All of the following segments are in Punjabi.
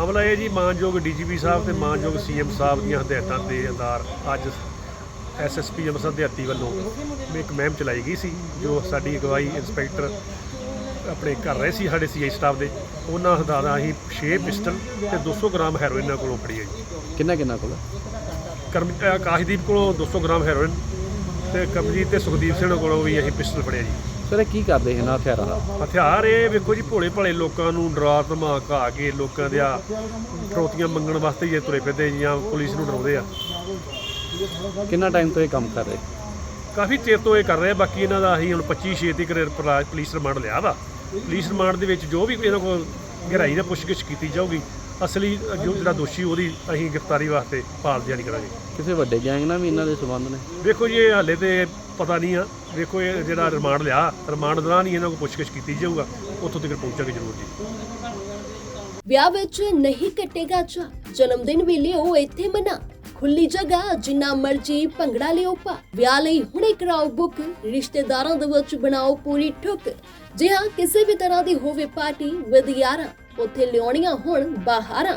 ਮਾਮਲਾ ਇਹ ਜੀ ਮਾਨਯੋਗ ਡੀਜੀਪੀ ਸਾਹਿਬ ਤੇ ਮਾਨਯੋਗ ਸੀਐਮ ਸਾਹਿਬ ਦੀਆਂ ਹਦਾਇਤਾਂ ਦੇ ਆਧਾਰ ਅੱਜ ਐਸਐਸਪੀ ਅੰਮ੍ਰਿਤਸਰ ਦੇ ਹੱਤੀ ਵੱਲੋਂ ਇੱਕ ਮੁਹਿੰਮ ਚਲਾਈ ਗਈ ਸੀ ਜੋ ਸਾਡੀ ਅਗਵਾਈ ਇੰਸਪੈਕਟਰ ਆਪਣੇ ਕਰ ਰਹੇ ਸੀ ਸਾਡੇ ਸੀਆਈ ਸਟਾਫ ਦੇ। ਉਹਨਾਂ ਹਦਾਇਤਾਂ ਅਸੀਂ 6 ਪਿਸਟਲ ਤੇ 200 ਗ੍ਰਾਮ ਹੈਰੋਇਨ ਕੋਲੋਂ ਫੜੀ ਹੈ ਜੀ। ਕਿੰਨਾ ਕਿੰਨਾ ਕੋਲ? ਕਰਮ ਆਕਾਸ਼ਦੀਪ ਕੋਲੋਂ 200 ਗ੍ਰਾਮ ਹੈਰੋਇਨ ਤੇ ਕਮਜੀਤ ਤੇ ਸੁਖਦੀਪ ਸਿੰਘ ਕੋਲੋਂ ਵੀ ਅਸੀਂ ਪਿਸਟਲ ਫੜਿਆ ਜੀ। ਸਰ ਇਹ ਕੀ ਕਰਦੇ ਇਹਨਾਂ ਹਥਿਆਰਾਂ ਦਾ ਹਥਿਆਰ ਇਹ ਵੇਖੋ ਜੀ ਭੋਲੇ ਭਾਲੇ ਲੋਕਾਂ ਨੂੰ ਡਰਾ ਧਮਾ ਆ ਕੇ ਲੋਕਾਂ ਦੇ ਆ ਫਰੋਤੀਆਂ ਮੰਗਣ ਵਾਸਤੇ ਜੇ ਤੁਰੇ ਫਿਰਦੇ ਜਾਂ ਪੁਲਿਸ ਨੂੰ ਡਰਾਉਂਦੇ ਆ। ਕਿੰਨਾ ਟਾਈਮ ਤੋਂ ਇਹ ਕੰਮ ਕਰ ਰਹੇ? ਕਾਫੀ ਚਿਰ ਤੋਂ ਇਹ ਕਰ ਰਹੇ ਆ ਬਾਕੀ ਇਹਨਾਂ ਦਾ ਅਸੀਂ ਹੁਣ 25 ਛੇ ਤੀਕ ਰੇ- ਪਲਾ- ਪੁਲਿਸ ਰਿਮਾਂਡ ਲਿਆ ਵਾ। ਪੁਲਿਸ ਰਿਮਾਂਡ ਦੇ ਵਿੱਚ ਜੋ ਵੀ ਇਹਨਾਂ ਕੋਲ ਗਹਿਰਾਈ ਨਾਲ ਪੁੱਛਗਿੱਛ ਕੀਤੀ ਜਾਊਗੀ ਅਸਲੀ ਜੋ ਜਿਹੜਾ ਦੋਸ਼ੀ ਉਹਦੀ ਅਸੀਂ ਗ੍ਰਿਫਤਾਰੀ ਵਾਸਤੇ ਭਾਲ ਜਾਰੀ ਕਰਾਂਗੇ। ਕਿਸੇ ਵੱਡੇ ਗੈਂਗ ਨਾਲ ਵੀ ਇਹਨਾਂ ਦੇ ਸੰਬੰਧ ਨੇ? ਵੇਖੋ ਜੀ ਇਹ ਹਾਲੇ ਤੇ ਪਤਾ ਨਹੀਂ ਆ। ਵੇਖੋ ਇਹ ਜਿਹੜਾ ਰਿਮਾਂਡ ਲਿਆ, ਰਿਮਾਂਡ ਦੌਰਾਨ ਹੀ ਇਹਨਾਂ ਕੋਲ ਪੁੱਛਗਿੱਛ ਕੀਤੀ ਜਾਊਗਾ। ਉੱਥੋਂ ਤੱਕ ਪਹੁੰਚਾਂਗੇ ਜ਼ਰੂਰ ਜੀ। ਵਿਆਹ ਵਿੱਚ ਨਹੀਂ ਕੱਟੇਗਾ ਚਾ ਜਨਮ ਦਿਨ ਵੀ ਲਿਓ ਇੱਥੇ ਮਨਾ। ਖੁੱਲੀ ਜਗ੍ਹਾ, ਜਿੰਨਾ ਮਰਜ਼ੀ ਭੰਗੜਾ ਲਿਓ ਪਾ ਵਿਆਹ ਲਈ ਹੁਣੇ ਕਰਾਓ ਬੁੱਕ ਰਿਸ਼ਤੇਦਾਰਾਂ ਦੇ ਵਿੱਚ ਬਣਾਓ ਪੂਰੀ ਠੁੱਕ। ਜੇ ਹਾਂ, ਕਿਸੇ ਵੀ ਤਰ੍ਹਾਂ ਦੀ ਹੋਵੇ ਪਾਰਟੀ ਵਿਦ ਯਾਰਾਂ ਉੱਥੇ ਲਿਆਉਣੀਆਂ ਹੁਣ ਬਾਹਰਾਂ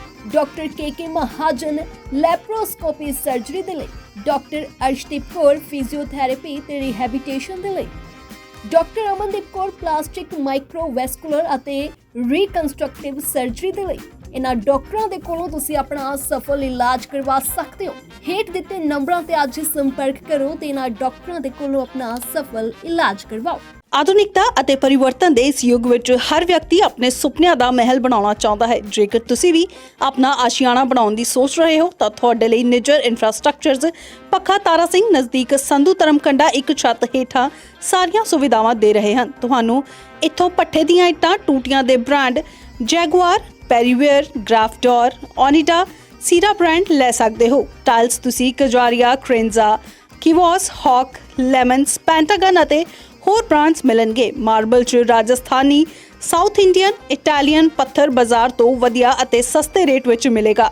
doctor K Mahajan laparoscopy surgery ਦੇ ਲਈ, ਡਾਕਟਰ ਅਰਸ਼ਦੀਪ ਕੌਰ ਫਿਜ਼ੀਓਥੈਰੇਪੀ ਤੇ ਰਿਹੈਬਿਟੇਸ਼ਨ ਦੇ ਲਈ। Doctor Amandeep Kaur plastic microvascular ਅਤੇ ਰੀਕਨਸਟਰਕਟਿਵ ਸਰਜਰੀ ਦੇ ਲਈ। ਇਹਨਾਂ ਡਾਕਟਰਾਂ ਦੇ ਕੋਲੋਂ ਤੁਸੀਂ ਆਪਣਾ ਸਫਲ ਇਲਾਜ ਕਰਵਾ ਸਕਦੇ ਹੋ। ਹੇਠ ਦਿੱਤੇ ਨੰਬਰਾਂ ਤੇ ਅੱਜ ਸੰਪਰਕ ਕਰੋ ਤੇ ਇਹਨਾਂ ਡਾਕਟਰਾਂ ਦੇ ਕੋਲੋਂ ਆਪਣਾ ਸਫਲ ਇਲਾਜ ਕਰਵਾਓ। ਆਧੁਨਿਕਤਾ ਅਤੇ ਪਰਿਵਰਤਨ ਦੇ ਇਸ ਯੁੱਗ ਵਿੱਚ ਹਰ ਵਿਅਕਤੀ ਆਪਣੇ ਸੁਪਨਿਆਂ ਦਾ ਮਹਿਲ ਬਣਾਉਣਾ ਚਾਹੁੰਦਾ ਹੈ। ਜੇਕਰ ਤੁਸੀਂ ਵੀ ਆਪਣਾ ਆਸ਼ੀਆਣਾ ਬਣਾਉਣ ਦੀ ਸੋਚ ਰਹੇ ਹੋ, ਤਾਂ ਤੁਹਾਡੇ ਲਈ ਨਿਜਰ ਇਨਫਰਾਸਟ੍ਰਕਚਰਜ਼ ਪੱਖਾ ਤਾਰਾ ਸਿੰਘ ਨਜ਼ਦੀਕ ਸੰਧੂ ਧਰਮਕੰਡਾ ਇੱਕ ਛੱਤ ਹੇਠਾਂ ਸਾਰੀਆਂ ਸੁਵਿਧਾਵਾਂ ਦੇ ਰਹੇ ਹਨ। ਤੁਹਾਨੂੰ ਇੱਥੋਂ ਪੱਠੇ ਦੀਆਂ ਇੱਟਾਂ ਟੂਟੀਆਂ ਦੇ ਬ੍ਰਾਂਡ ਜੈਗੁਆਰ, ਪੈਰੀਵੇਅਰ, ਗ੍ਰਾਫਡੋਰ ਓਨੀਡਾ ਸੀਰਾ ਬ੍ਰਾਂਡ ਲੈ ਸਕਦੇ ਹੋ। ਟਾਈਲਸ ਤੁਸੀਂ ਕਜਾਰੀਆ ਕ੍ਰੇਨਜ਼ਾ ਕਿਵੋਸ, ਹੌਕ, ਲੈਮਨਸ, ਪੈਂਟਾਗਨ ਅਤੇ ਹੋਰ ਬ੍ਰਾਂਡਸ ਮਿਲਣਗੇ। ਮਾਰਬਲ ਚ ਰਾਜਸਥਾਨੀ, ਸਾਊਥ ਇੰਡੀਅਨ, ਇਟਾਲੀਅਨ ਪੱਥਰ ਬਾਜ਼ਾਰ ਤੋਂ ਵਧੀਆ ਅਤੇ ਸਸਤੇ ਰੇਟ ਵਿੱਚ ਮਿਲੇਗਾ।